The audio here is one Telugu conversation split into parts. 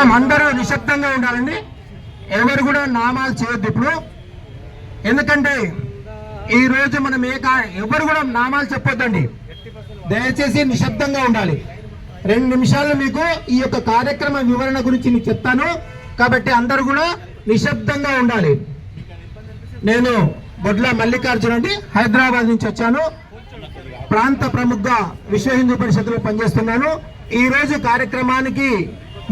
అందరూ నిశ్శబ్దంగా ఉండాలండి. ఎవరు కూడా నామాలు చేయొద్దు ఇప్పుడు. ఎందుకంటే ఈ రోజు మనం ఏ ఎవరు కూడా నామాలు చెప్పొద్దండి. దయచేసి నిశ్శబ్దంగా ఉండాలి. రెండు నిమిషాలు మీకు ఈ యొక్క కార్యక్రమ వివరణ గురించి నేను చెప్తాను. కాబట్టి అందరు కూడా నిశ్శబ్దంగా ఉండాలి. నేను బొడ్ల మల్లికార్జున్ అండి. హైదరాబాద్ నుంచి వచ్చాను. ప్రాంత ప్రముఖ విశ్వ హిందూ పరిషత్తులో పనిచేస్తున్నాను. ఈ రోజు కార్యక్రమానికి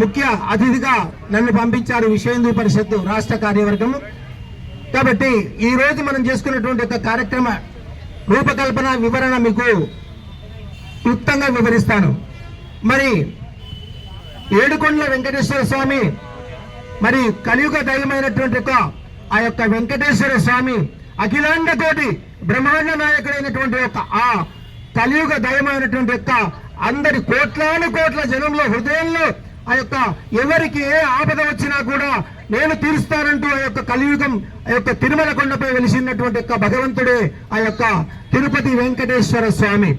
ముఖ్య అతిథిగా నన్ను పంపించారు విశ్వ పరిషత్తు పరిషత్ రాష్ట్ర కార్యవర్గం. కాబట్టి ఈ రోజు మనం చేసుకున్నటువంటి ఒక కార్యక్రమ రూపకల్పన వివరణ మీకు క్లుప్తంగా వివరిస్తాను. మరి ఏడుకొండల వెంకటేశ్వర స్వామి మరి కలియుగ దైవమైనటువంటి ఒక ఆ యొక్క వెంకటేశ్వర స్వామి అఖిలాండ కోటి బ్రహ్మాండ నాయకుడైనటువంటి ఒక ఆ కలియుగ దయమైనటువంటి యొక్క అందరి కోట్లాను కోట్ల జనంలో హృదయంలో ఆ యొక్క ఎవరికి ఏ ఆపద వచ్చినా కూడా నేను తీరుస్తానంటూ ఆ యొక్క కలియుగం ఆ యొక్క తిరుమల కొండపై వెలిసినటువంటి యొక్క భగవంతుడే ఆ యొక్క తిరుపతి వెంకటేశ్వర స్వామి.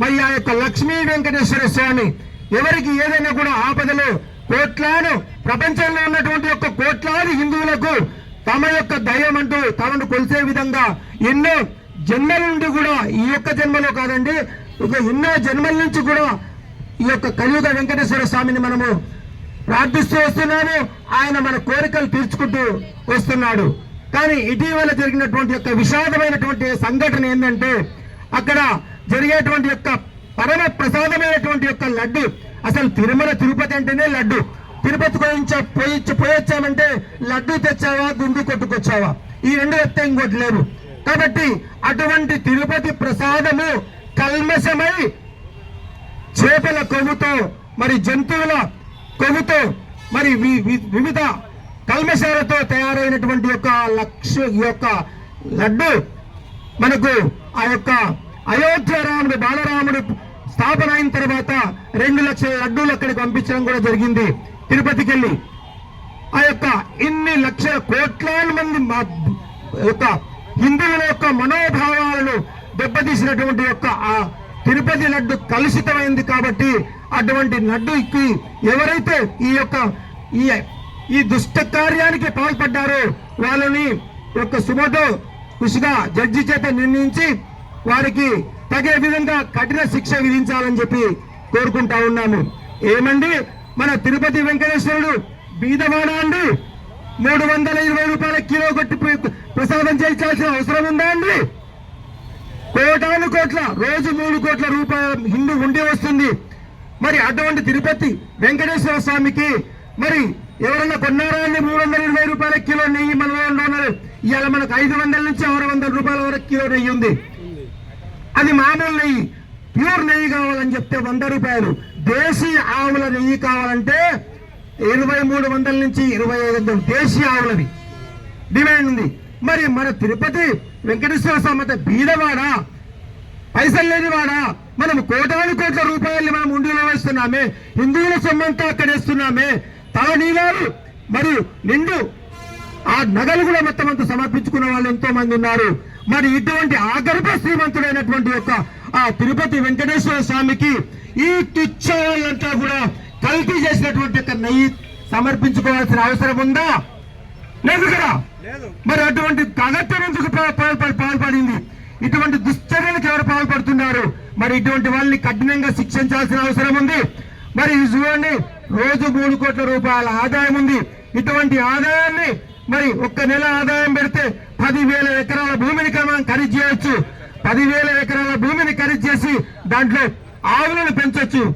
మరి ఆ యొక్క లక్ష్మీ వెంకటేశ్వర స్వామి ఎవరికి ఏదైనా కూడా ఆపదలు కోట్లాను ప్రపంచంలో ఉన్నటువంటి యొక్క కోట్లాది హిందువులకు తమ యొక్క దయ్యం అంటూ తమను కొలిసే విధంగా ఎన్నో జన్మల నుండి కూడా ఈ యొక్క జన్మలో కాదండి ఒక ఎన్నో జన్మల నుంచి కూడా ఈ యొక్క కలియుగ వెంకటేశ్వర స్వామిని మనము ప్రార్థిస్తూ వస్తున్నాము. ఆయన మన కోరికలు తీర్చుకుంటూ వస్తున్నాడు. కానీ ఇటీవల జరిగినటువంటి యొక్క విషాదమైనటువంటి సంఘటన ఏంటంటే అక్కడ జరిగేటువంటి యొక్క పరమ ప్రసాదమైనటువంటి యొక్క లడ్డు అసలు తిరుమల తిరుపతి అంటేనే లడ్డు. తిరుపతి గురించి పోయి పోయొచ్చామంటే లడ్డు తెచ్చావా గుండు కొట్టుకొచ్చావా? ఈ రెండు వస్తే ఇంకోటి లేవు. కాబట్టి అటువంటి తిరుపతి ప్రసాదము కల్మషమై చేపల కొవ్వుతో మరి జంతువుల కొవ్వుతో మరి వి- వి- వివిధ కల్మశాలతో తయారైనటువంటి యొక్క లక్ష ఈ యొక్క లడ్డు మనకు ఆ యొక్క అయోధ్య రాముడు బాలరాముడు స్థాపన అయిన తర్వాత రెండు లక్షల లడ్డూలు అక్కడికి పంపించడం కూడా జరిగింది తిరుపతికి వెళ్ళి ఆ యొక్క ఇన్ని లక్షల కోట్లాది మంది మా- యొక్క హిందువుల యొక్క మనోభావాలను దెబ్బతీసినటువంటి యొక్క ఆ తిరుపతి లడ్డు కలుషితమైంది కాబట్టి అటువంటి లడ్డుకి ఎవరైతే ఈ యొక్క ఈ ఈ దుష్ట కార్యానికి పాల్పడ్డారో వాళ్ళని యొక్క సుమతో కృషిగా జడ్జి చేత నిర్ణయించి వారికి తగే విధంగా కఠిన శిక్ష విధించాలని చెప్పి కోరుకుంటా ఉన్నాము. ఏమండి? మన తిరుపతి వెంకటేశ్వరుడు బీదవాడా అండి? మూడు వందల ఇరవై రూపాయల కిలో కొట్టి ప్ర- ప్రసాదం చేయించాల్సిన అవసరం ఉందా అండి? కోటాను కోట్ల రోజు మూడు కోట్ల రూపాయల హిందూ ఉండి వస్తుంది. మరి అటువంటి తిరుపతి వెంకటేశ్వర స్వామికి మరి ఎవరన్నా కొన్నారా అండి? మూడు వందల ఇరవై రూపాయల కిలో నెయ్యి మన వాళ్ళు ఉన్నారు ఇవాళ మనకు ఐదు వందల నుంచి ఆరు వందల రూపాయల వరకు కిలో నెయ్యి ఉంది. అది మామూలు నెయ్యి. ప్యూర్ నెయ్యి కావాలని చెప్తే వంద రూపాయలు. దేశీ ఆవుల నెయ్యి కావాలంటే ఇరవై మూడు వందల నుంచి ఇరవై ఐదు వందలు దేశీ ఆవులవి. డిమాండ్ ఉంది. మరి మన తిరుపతి వెంకటేశ్వర స్వామి అంత బీదవాడా? పైసలు లేనివాడా? మనం కోటాను కోట్ల రూపాయల్ని మనం ఉండిలో వేస్తున్నామే హిందువుల సొమ్మంతా అక్కడ వేస్తున్నామే తల నీలాలు మరియు నిండు ఆ నగలు కూడా మొత్తం అంతా సమర్పించుకున్న వాళ్ళు ఎంతో మంది ఉన్నారు. మరి ఇటువంటి ఆగర్భ శ్రీమంతుడైనటువంటి యొక్క ఆ తిరుపతి వెంకటేశ్వర స్వామికి ఈ తుచ్చ వాళ్ళంతా కూడా కల్తీ చేసినటువంటి యొక్క నెయ్యి సమర్పించుకోవాల్సిన అవసరం ఉందా? లేదు కదా? మరి అటువంటి అగత్యం ఎందుకు పాల్పడింది? ఇటువంటి దుశ్చర్యలకు ఎవరు పాల్పడుతున్నారు? మరి ఇటువంటి వాళ్ళని కఠినంగా శిక్షించాల్సిన అవసరం ఉంది. మరి చూడండి రోజు మూడు కోట్ల రూపాయల ఆదాయం ఉంది. ఇటువంటి ఆదాయాన్ని మరి ఒక్క నెల ఆదాయం పెడితే పదివేల ఎకరాల భూమిని మనం ఖరీదు చేయొచ్చు. పదివేల ఎకరాల భూమిని ఖరీదు చేసి దాంట్లో ఆవులను పెంచొచ్చు.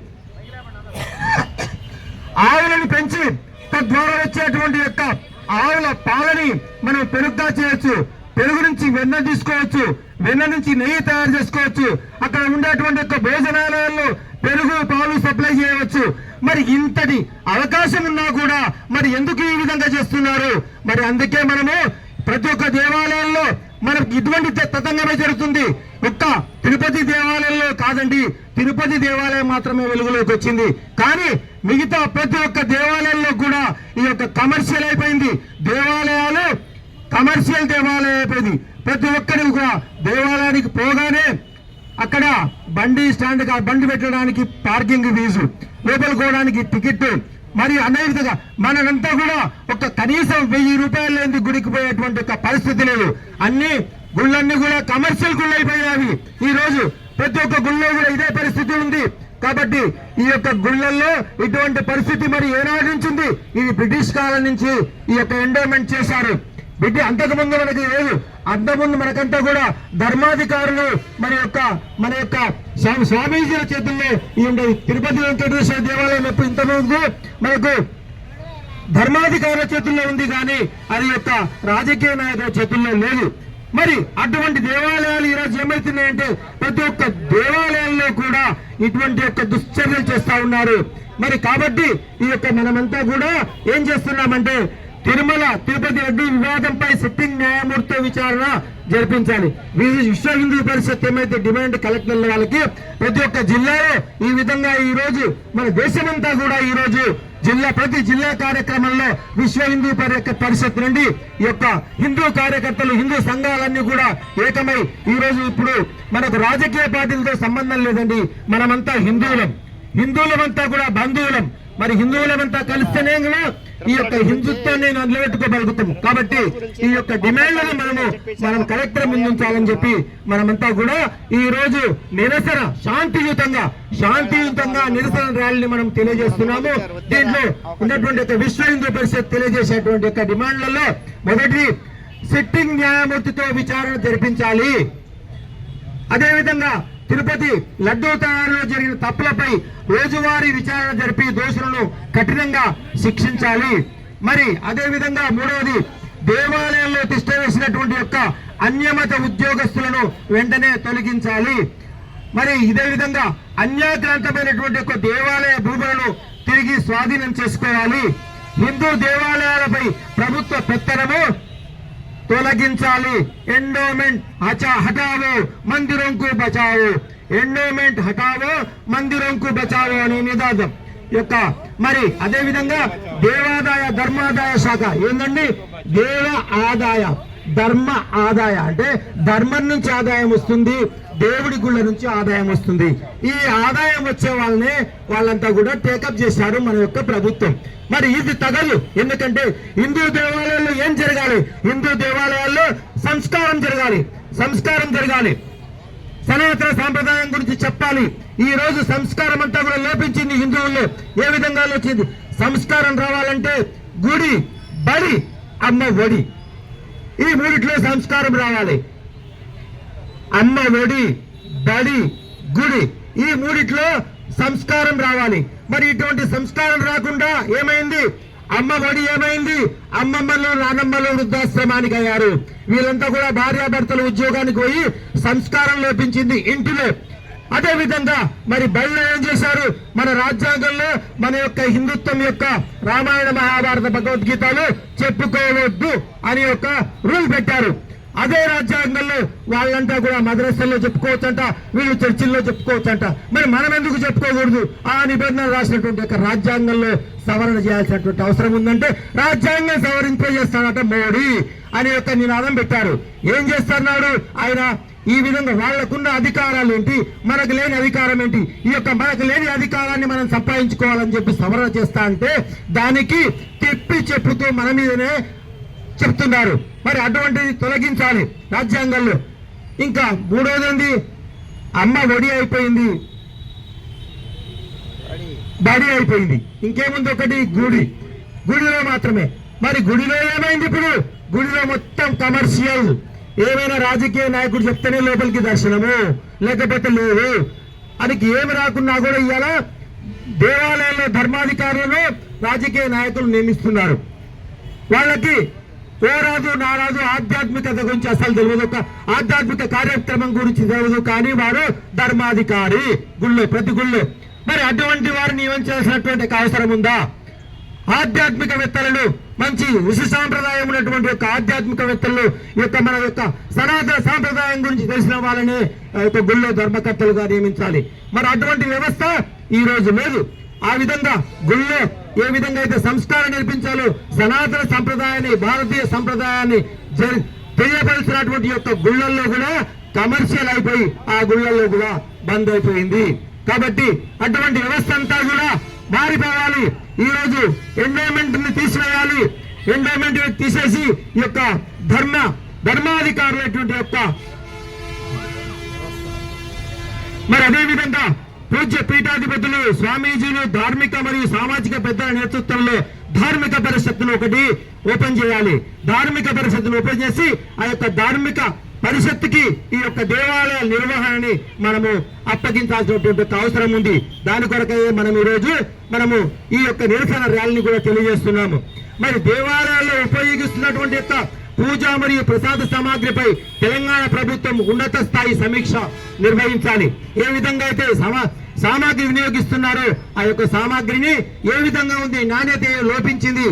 ఆవులను పెంచి తద్వారా వచ్చేటువంటి యొక్క ఆవుల పాలని మనం పెరుగుగా చేయొచ్చు. పెరుగు నుంచి వెన్న తీసుకోవచ్చు. వెన్న నుంచి నెయ్యి తయారు చేసుకోవచ్చు. అక్కడ ఉండేటువంటి యొక్క భోజనాలయాల్లో పెరుగు పాలు సప్లై చేయవచ్చు. మరి ఇంతటి అవకాశం ఉన్నా కూడా మరి ఎందుకు ఈ విధంగా చేస్తున్నారు? మరి అందుకే మనము ప్రతి ఒక్క దేవాలయంలో మనకు ఇటువంటి తతంగమే జరుగుతుంది. ఒక్క తిరుపతి దేవాలయంలో కాదండి తిరుపతి దేవాలయం మాత్రమే వెలుగులోకి వచ్చింది. కానీ మిగతా ప్రతి ఒక్క దేవాలయంలో కూడా ఈ యొక్క కమర్షియల్ అయిపోయింది. దేవాలయాలు కమర్షియల్ దేవాలయం అయిపోయింది. ప్రతి ఒక్కరికి కూడా దేవాలయానికి పోగానే అక్కడ బండి స్టాండ్ బండి పెట్టడానికి పార్కింగ్ ఫీజు లోపలికోవడానికి టికెట్ మరి అదే విధంగా మనంతా కూడా ఒక కనీసం వెయ్యి రూపాయలు లేని గుడికి పోయేటువంటి ఒక పరిస్థితి లేదు. అన్ని గుళ్ళన్నీ కూడా కమర్షియల్ గుళ్ళు అయిపోయినవి ఈ రోజు ప్రతి ఒక్క గుళ్ళో కూడా ఇదే పరిస్థితి ఉంది. కాబట్టి ఈ యొక్క గుళ్ళల్లో ఇటువంటి పరిస్థితి మరి ఏనాటి నుంచింది? ఇది బ్రిటిష్ కాలం నుంచి ఈ యొక్క ఎండోమెంట్ చేశారు. బిడ్డ అంతకు ముందు మనకి లేదు. అంతకుముందు మనకంతా కూడా ధర్మాధికారులు మన యొక్క మన యొక్క స్వామి స్వామీజీల చేతుల్లో ఈ తిరుపతి వెంకటేశ్వర దేవాలయం ఎప్పుడు ఇంతకుముందు మనకు ధర్మాధికారుల చేతుల్లో ఉంది కానీ అది యొక్క రాజకీయ నాయకుల చేతుల్లో లేదు. మరి అటువంటి దేవాలయాలు ఈ రోజు ఏమవుతున్నాయంటే ప్రతి ఒక్క దేవాలయాల్లో కూడా ఇటువంటి యొక్క దుశ్చర్యలు చేస్తా ఉన్నారు. మరి కాబట్టి ఈ యొక్క మనమంతా కూడా ఏం చేస్తున్నామంటే తిరుమల తిరుపతి రెడ్డి వివాదంపై సిట్టింగ్ న్యాయమూర్తి విచారణ జరిపించాలి. విశ్వ హిందూ పరిషత్ ఏమైతే డిమాండ్ కలెక్టర్ల వాళ్ళకి ప్రతి ఒక్క జిల్లాలో ఈ విధంగా ఈ రోజు మన దేశమంతా కూడా ఈ రోజు జిల్లా ప్రతి జిల్లా కార్యక్రమంలో విశ్వ హిందూ పరిషత్ నుండి ఈ యొక్క హిందూ కార్యకర్తలు హిందూ సంఘాలన్నీ కూడా ఏకమై ఈ రోజు ఇప్పుడు మనకు రాజకీయ పార్టీలతో సంబంధం లేదండి. మనమంతా హిందువులం. హిందువులమంతా కూడా బంధువులం. మరి హిందువులమంతా కలిస్తేనే కూడా ఈ యొక్క హిందుత్వాన్ని నిలబెట్టుకోగలుగుతాం కాబట్టి ఈ యొక్క డిమాండ్లను మనము మనం కలెక్టర్ ముందుంచాలని చెప్పి మనమంతా కూడా ఈ రోజు నిరసన శాంతియుతంగా శాంతియుతంగా నిరసన ర్యాలీని మనం తెలియజేస్తున్నాము. దీంట్లో ఉన్నటువంటి యొక్క విశ్వ హిందూ పరిషత్ తెలియజేసేటువంటి యొక్క డిమాండ్లలో మొదటి సిట్టింగ్ న్యాయమూర్తితో విచారణ జరిపించాలి. అదేవిధంగా తిరుపతి లడ్డూ తయారీలో జరిగిన తప్పులపై రోజువారీ విచారణ జరిపి దోషులను కఠినంగా శిక్షించాలి. మరి అదేవిధంగా మూడవది దేవాలయంలో తిష్ట వేసినటువంటి యొక్క అన్యమత ఉద్యోగస్తులను వెంటనే తొలగించాలి. మరి ఇదే విధంగా అన్యాక్రాంతమైనటువంటి యొక్క దేవాలయ భూములను తిరిగి స్వాధీనం చేసుకోవాలి. హిందూ దేవాలయాలపై ప్రభుత్వ పెత్తనము తొలగించాలి. ఎండోమెంట్ హచా హటావో మందిరంకు బచావో. ఎండోమెంట్ హటావో మందిరంకు బచావో అనే నినాదం యొక్క మరి అదే విధంగా దేవాదాయ ధర్మాదాయ శాఖ ఏందండి? దేవ ఆదాయ ధర్మ ఆదాయ. అంటే ధర్మం నుంచి ఆదాయం వస్తుంది. దేవుడి గుళ్ళ నుంచి ఆదాయం వస్తుంది. ఈ ఆదాయం వచ్చే వాళ్ళనే వాళ్ళంతా కూడా టేకప్ చేశారు మన యొక్క ప్రభుత్వం. మరి ఇది తగలు ఎందుకంటే హిందూ దేవాలయాల్లో ఏం జరగాలి? హిందూ దేవాలయాల్లో సంస్కారం జరగాలి. సంస్కారం జరగాలి. సనాతన సాంప్రదాయం గురించి చెప్పాలి. ఈ రోజు సంస్కారం అంతా కూడా లోపించింది హిందువుల్లో. ఏ విధంగా వచ్చింది సంస్కారం రావాలంటే గుడి బడి అమ్మ ఒడి. ఈ మూడిట్లో సంస్కారం రావాలి. అమ్మ ఒడి బడి గుడి ఈ మూడిట్లో సంస్కారం రావాలి. మరి ఇటువంటి సంస్కారం రాకుండా ఏమైంది? అమ్మ ఒడి ఏమైంది? అమ్మమ్మలు నానమ్మలు వృద్ధాశ్రమానికి అయ్యారు. వీళ్ళంతా కూడా భార్యాభర్తలు ఉద్యోగానికి పోయి సంస్కారం లోపించింది ఇంటిలో. అదే విధంగా మరి బయలు ఏం చేశారు? మన రాజ్యాంగంలో మన యొక్క హిందుత్వం యొక్క రామాయణ మహాభారత భగవద్గీతలు చెప్పుకోవద్దు అని ఒక రూల్ పెట్టారు. అదే రాజ్యాంగంలో వాళ్ళంతా కూడా మద్రసాల్లో చెప్పుకోవచ్చంట వీళ్ళు చర్చిల్లో చెప్పుకోవచ్చంట. మరి మనం ఎందుకు చెప్పుకోకూడదు? ఆ నిబంధన రాసినటువంటి యొక్క రాజ్యాంగంలో సవరణ చేయాల్సినటువంటి అవసరం ఉందంటే రాజ్యాంగం సవరింపజేస్తాడట మోడీ అనే యొక్క నినాదం పెట్టారు. ఏం చేస్తున్నాడు ఆయన ఈ విధంగా వాళ్ళకున్న అధికారాలు ఏంటి? మనకు లేని అధికారం ఏంటి? ఈ యొక్క మనకు లేని అధికారాన్ని మనం సంపాదించుకోవాలని చెప్పి సవరణ చేస్తా అంటే దానికి తిప్పి చెప్పుతూ మన మీదనే చెప్తున్నారు. మరి అటువంటిది తొలగించాలి రాజ్యాంగంలో. ఇంకా మూడోది అమ్మ ఒడి అయిపోయింది. బడి అయిపోయింది. ఇంకేముంది ఒకటి? గుడి. గుడిలో మాత్రమే. మరి గుడిలో ఏమైంది ఇప్పుడు? గుడిలో మొత్తం కమర్షియల్. ఏమైనా రాజకీయ నాయకుడు చెప్తేనే లోపలికి దర్శనము లేకపోతే లేవు. అదికి ఏమి రాకున్నా కూడా ఇవాళ దేవాలయాల్లో ధర్మాధికారులను రాజకీయ నాయకులు నియమిస్తున్నారు. వాళ్ళకి ఓరాదు నారాదు ఆధ్యాత్మికత గురించి అసలు తెలియదు. ఒక ఆధ్యాత్మిక కార్యక్రమం గురించి తెలియదు. కానీ వారు ధర్మాధికారి గుళ్ళో ప్రతి గుళ్ళో. మరి అటువంటి వారిని నియమించాల్సినటువంటి చేసినటువంటి అవసరం ఉందా? ఆధ్యాత్మికవేత్తలను మంచి విశిష్ట సాంప్రదాయం ఉన్నటువంటి యొక్క ఆధ్యాత్మికవేత్తలు యొక్క మన యొక్క సనాతన సాంప్రదాయం గురించి తెలిసిన వాళ్ళని యొక్క గుళ్ళో ధర్మకర్తలుగా నియమించాలి. మరి అటువంటి వ్యవస్థ ఈ రోజు లేదు. ఆ విధంగా గుళ్ళో ఏ విధంగా అయితే సంస్కారం నేర్పించాలో సనాతన సంప్రదాయాన్ని భారతీయ సంప్రదాయాన్ని తెలియపరిచినటువంటి యొక్క గుళ్ళల్లో కూడా కమర్షియల్ అయిపోయి ఆ గుళ్ళల్లో కూడా బంద్ అయిపోయింది. కాబట్టి అటువంటి వ్యవస్థ అంతా కూడా మారిపోవాలి. ఈ రోజు ఎండోమెంట్ని తీసివేయాలి. ఎండోమెంట్ తీసేసి ఈ యొక్క ధర్మ ధర్మాధికారులైనటువంటి యొక్క మరి అదేవిధంగా పూజ్య పీఠాధిపతులు స్వామీజీలు ధార్మిక మరియు సామాజిక పెద్దల నేతృత్వంలో ధార్మిక పరిషత్తును ఒకటి ఓపెన్ చేయాలి. ధార్మిక పరిషత్తును ఓపెన్ చేసి ఆ యొక్క ధార్మిక పరిషత్తుకి ఈ యొక్క దేవాలయ నిర్వహణని మనము అప్పగించాల్సినటువంటి అవసరం ఉంది. దాని కొరకే మనం ఈ రోజు మనము ఈ యొక్క నిరసన ర్యాలీని కూడా తెలియజేస్తున్నాము. మరి దేవాలయాల్లో ఉపయోగిస్తున్నటువంటి యొక్క పూజ మరియు ప్రసాద సామాగ్రిపై తెలంగాణ ప్రభుత్వం ఉన్నత స్థాయి సమీక్ష నిర్వహించాలి. ఏ విధంగా అయితే సమా సామాగ్రి వినియోగిస్తున్నారో. ఆ యొక్క సామాగ్రిని ఏ విధంగా ఉంది నాణ్యత లోపించింది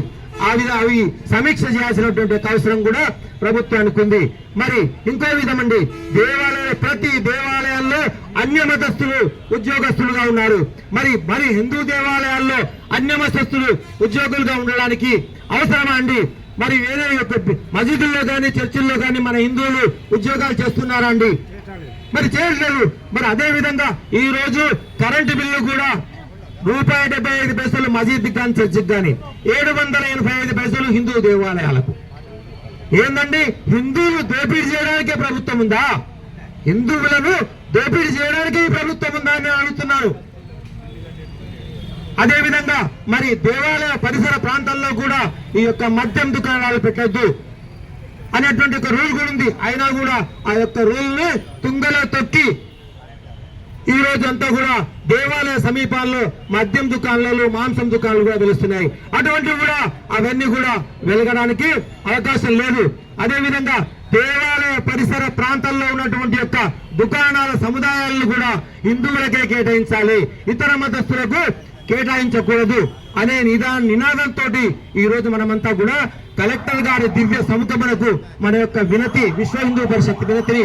ఆ విధ అవి సమీక్ష చేయాల్సినటువంటి అవసరం కూడా ప్రభుత్వానికి ఉంది. మరి ఇంకో విధమండి దేవాలయ ప్రతి దేవాలయాల్లో అన్య మతస్థులు ఉద్యోగస్తులుగా ఉన్నారు. మరి మరి హిందూ దేవాలయాల్లో అన్య మతస్థులు ఉద్యోగులుగా ఉండడానికి అవసరమా అండి? మరి వేరే యొక్క మసీదుల్లో కానీ చర్చిల్లో కానీ మన హిందువులు ఉద్యోగాలు చేస్తున్నారా అండి? మరి చేయట్లేదు మరి అదే విధంగా ఈ రోజు కరెంటు బిల్లు కూడా రూపాయి డెబ్బై ఐదు పైసలు మజీద్ కానీ చర్చికి కానీ ఏడు వందల ఎనభై ఐదు పైసలు హిందూ దేవాలయాలకు. ఏందండి? హిందువులు దోపిడీ చేయడానికే ప్రభుత్వం ఉందా? హిందువులను దోపిడీ చేయడానికే ఈ ప్రభుత్వం ఉందా అని అడుగుతున్నారు. అదేవిధంగా మరి దేవాలయ పరిసర ప్రాంతాల్లో కూడా ఈ యొక్క మద్యం దుకాణాలు పెట్టద్దు. అనేటువంటి ఒక రూల్ కూడా ఉంది. అయినా కూడా ఆ యొక్క రూల్ని తుంగలో తొక్కి ఈ రోజు అంతా కూడా దేవాలయ సమీపాల్లో మద్యం దుకాణాలు మాంసం దుకాణాలు కూడా వెలుస్తున్నాయి. అటువంటివి కూడా అవన్నీ కూడా వెలగడానికి అవకాశం లేదు. అదేవిధంగా దేవాలయ పరిసర ప్రాంతాల్లో ఉన్నటువంటి యొక్క దుకాణాల సముదాయాలను కూడా హిందువులకే కేటాయించాలి. ఇతర మతస్థులకు కేటాయించకూడదు అనే నిదా నినాదంతో ఈ రోజు మనమంతా కూడా కలెక్టర్ గారి దివ్య సముఖమునకు మన యొక్క వినతి విశ్వ హిందూ పరిషత్ వినతిని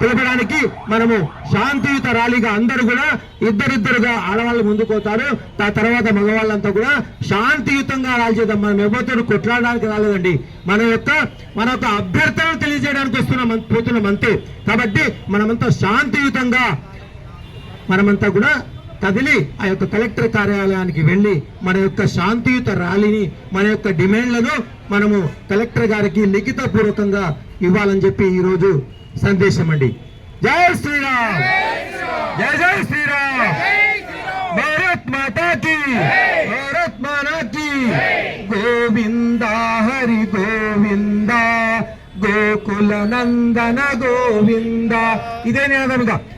తెలపడానికి మనము శాంతియుత ర్యాలీగా అందరూ కూడా ఇద్దరిద్దరుగా ఆడవాళ్ళు ముందుకోతారు. ఆ తర్వాత మగవాళ్ళంతా కూడా శాంతియుతంగా ర్యాలీ చేద్దాం మనం ఎవరితో కొట్లాడడానికి రాలేదండి. మన యొక్క మన యొక్క అభ్యర్థనలు తెలియజేయడానికి వస్తున్నాం పోతున్నాం అంతే. కాబట్టి మనమంతా శాంతియుతంగా మనమంతా కూడా కదిలి ఆ యొక్క కలెక్టర్ కార్యాలయానికి వెళ్ళి మన యొక్క శాంతియుత ర్యాలీని మన యొక్క డిమాండ్లను మనము కలెక్టర్ గారికి లిఖిత పూర్వకంగా ఇవ్వాలని చెప్పి ఈ రోజు సందేశం అండి. జై శ్రీరామ్! జై జై శ్రీరామ్! భారత్ మాతాకి! భారత్ మానాకి! గోవింద హరి గోవింద గోకుల నందన గోవింద. ఇదే నినాదముగా